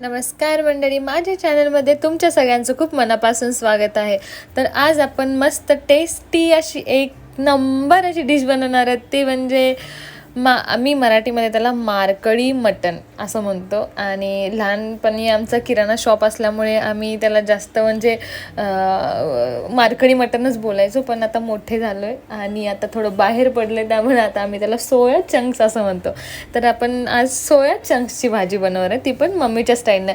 नमस्कार मंडळी माझ्या चॅनलमध्ये तुमच्या सगळ्यांचं खूप मनापासून स्वागत आहे. तर आज आपण मस्त टेस्टी अशी एक नंबर अशी डिश बनवणार आहोत. ती म्हणजे मा आम्ही मराठीमध्ये त्याला मारकळी मटण असं म्हणतो. आणि लहानपणी आमचा किराणा शॉप असल्यामुळे आम्ही त्याला जास्त म्हणजे मारकळी मटणच बोलायचो पण आता मोठे झालो आहे आणि आता थोडं बाहेर पडले त्यामुळे आता आम्ही त्याला सोया चंक्स असं म्हणतो. तर आपण आज सोया चंक्सची भाजी बनवणार आहे ती पण मम्मीच्या स्टाईलने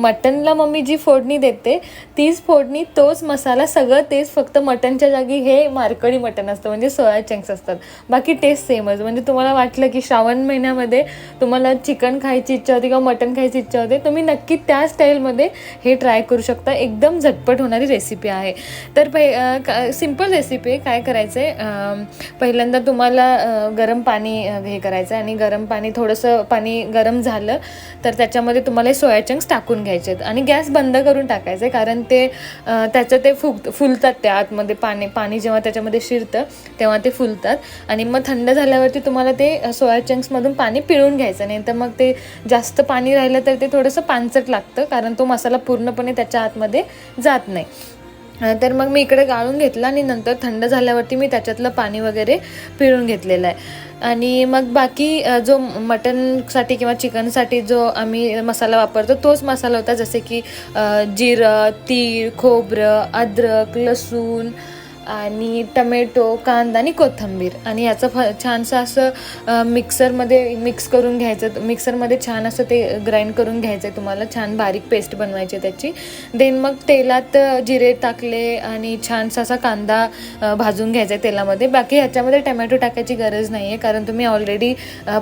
मटनला मम्मी जी फोडणी देते तीच फोडणी तोच मसाला सगळं तेच फक्त मटनच्या जागी हे मारकळी मटन असतं म्हणजे सोया चंक्स असतात. बाकी टेस्ट सेमच म्हणजे तुम्हाला वाटलं की श्रावण महिन्यामध्ये तुम्हाला चिकन खायची इच्छा होती किंवा मटन खायची इच्छा होते तुम्ही नक्की त्या स्टाईलमध्ये हे ट्राय करू शकता. एकदम झटपट होणारी रेसिपी आहे. तर पहि सिंपल रेसिपी आहे. काय करायचं आहे पहिल्यांदा तुम्हाला गरम पाणी हे करायचं आहे आणि गरम पाणी थोडंसं पाणी गरम झालं तर त्याच्यामध्ये तुम्हाला सोया चंक्स टाकून घ्यायचे आहेत आणि गॅस बंद करून टाकायचं आहे कारण ते त्याचं ते फुग फुलतात त्या आतमध्ये पाणी पाणी जेव्हा त्याच्यामध्ये शिरतं तेव्हा ते फुलतात आणि मग थंड झाल्यावरती तुम्हाला ते सोया चंक्समधून पाणी पिळून घ्यायचं. नाही तर मग ते जास्त पाणी राहिलं तर ते थोडंसं पानचट लागतं कारण तो मसाला पूर्णपणे त्याच्या आतमध्ये जात नाही. तर मग मी इकडे गाळून घेतला आणि नंतर थंड झाल्यावरती मी त्याच्यातलं पाणी वगैरे पिळून घेतलेलं आहे. आणि मग बाकी जो मटनसाठी किंवा चिकनसाठी जो आम्ही मसाला वापरतो तोच मसाला होता. जसे की जिरं तीळ खोबरं अद्रक लसूण आणि टमॅटो कांदा आणि कोथिंबीर. आणि याचं फ छानसं असं मिक्सरमध्ये मिक्स करून घ्यायचं. मिक्सरमध्ये छान असं ते ग्राइंड करून घ्यायचं आहे तुम्हाला. छान बारीक पेस्ट बनवायची त्याची. देन मग तेलात जिरे टाकले आणि छानसा असा कांदा भाजून घ्यायचा आहे तेलामध्ये. बाकी ह्याच्यामध्ये टमॅटो टाकायची गरज नाही आहे कारण तुम्ही ऑलरेडी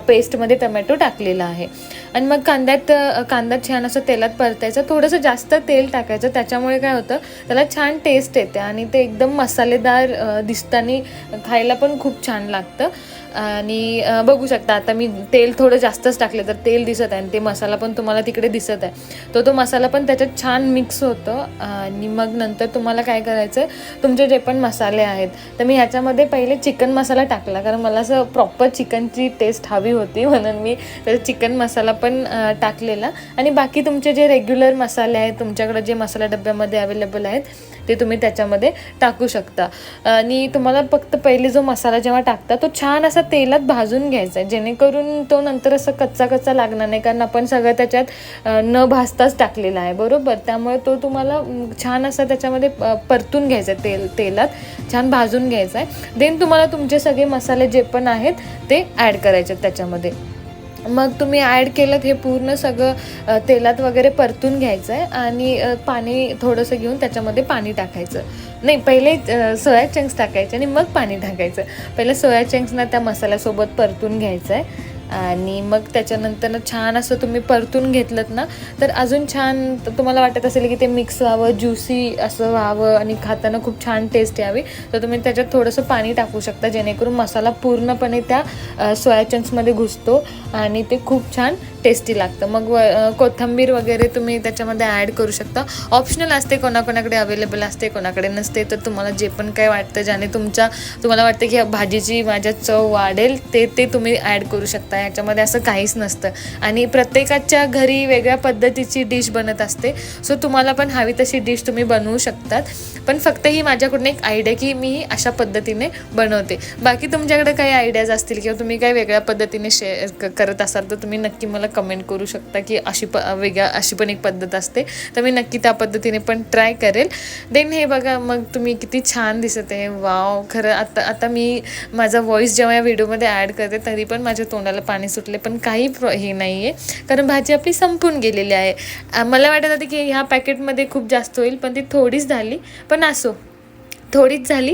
पेस्टमध्ये टमॅटो टाकलेला आहे. आणि मग कांद्यात कांदा छान असं तेलात परतायचं. थोडंसं जास्त तेल टाकायचं. त्याच्यामुळे काय होतं त्याला छान टेस्ट येते आणि ते एकदम मसाले मसालेदार दिसताना खायला पण खूप छान लागतं. आणि बघू शकता आता मी तेल थोडं जास्तच टाकलं तर तेल दिसत आहे आणि ते मसाला पण तुम्हाला तिकडे दिसत आहे. तो तो मसाला पण त्याच्यात छान मिक्स होतं आणि मग नंतर तुम्हाला काय करायचं आहे तुमचे जे पण मसाले आहेत तर मी ह्याच्यामध्ये पहिले चिकन मसाला टाकला कारण मला असं प्रॉपर चिकनची टेस्ट हवी होती म्हणून मी तर चिकन मसाला पण टाकलेला. आणि बाकी तुमचे जे रेग्युलर मसाले आहेत तुमच्याकडे जे मसाला डब्यामध्ये अवेलेबल आहेत ते तुम्ही त्याच्यामध्ये टाकू शकता. आणि तुम्हाला फक्त पहिले जो मसाला जेव्हा टाकता तो छान असा तेलात भाजून घ्यायचं आहे जेणेकरून तो नंतर असं कच्चा कच्चा लागणार नाही कारण आपण सगळं त्याच्यात न भाजताच टाकलेला आहे. बरोबर? त्यामुळे तो तुम्हाला छान असा त्याच्यामध्ये परतून घ्यायचा आहे तेल तेलात. छान भाजून घ्यायचा आहे देन तुम्हाला तुमचे सगळे मसाले जे पण आहेत ते ॲड करायचे आहेत त्याच्यामध्ये. मग तुम्ही ॲड केलं हे पूर्ण सगळं तेलात वगैरे परतून घ्यायचं आहे आणि पाणी थोडंसं घेऊन त्याच्यामध्ये पाणी टाकायचं. नाही पहिले सोया चंक्स टाकायचे आणि मग पाणी टाकायचं. पहिले सोया चंक्सना त्या मसाल्यासोबत परतून घ्यायचं आहे आणि मग त्याच्यानंतर छान असं तुम्ही परतून घेतलं ना तर अजून छान तुम्हाला वाटत असेल की ते मिक्स व्हावं ज्युसी असं व्हावं आणि खाताना खूप छान टेस्ट यावी तर तुम्ही त्याच्यात थोडंसं पाणी टाकू शकता जेणेकरून मसाला पूर्णपणे त्या सोया चंक्समध्ये घुसतो आणि ते खूप छान टेस्टी लागतं. मग व कोथिंबीर वगैरे तुम्ही त्याच्यामध्ये ॲड करू शकता. ऑप्शनल असते कोणाकोणाकडे अवेलेबल असते कोणाकडे नसते तर तुम्हाला जे पण काय वाटतं ज्याने तुमच्या तुम्हाला वाटतं की ह्या भाजीची माझ्या चव वाढेल ते ते तुम्ही ॲड करू शकता. याच्यामध्ये असं काहीच नसतं. आणि प्रत्येकाच्या घरी वेगळ्या पद्धतीची डिश बनत असते. सो तुम्हाला पण हवी तशी डिश तुम्ही बनवू शकतात. पण फक्त ही माझ्याकडून एक आयडिया की मी ही अशा पद्धतीने बनवते. बाकी तुमच्याकडे काही आयडियाज असतील किंवा तुम्ही काही वेगळ्या पद्धतीने शेअर क- करत असाल तर तुम्ही नक्की मला कमेंट करू शकता की अशी प वेगळ्या अशी पण एक पद्धत असते. तर मी नक्की त्या पद्धतीने पण ट्राय करेल. देन हे बघा मग तुम्ही किती छान दिसत आहे. वाव खरं आता आता मी माझा व्हॉईस जेव्हा या व्हिडिओमध्ये ॲड करते तरी पण माझ्या तोंडाला पाणी सुटले पण काही प्र हे नाही आहे कारण भाजी आपली संपून गेलेली आहे. मला वाटत होती की ह्या पॅकेटमध्ये खूप जास्त होईल पण ती थोडीच झाली. पण असो थोडीच झाली.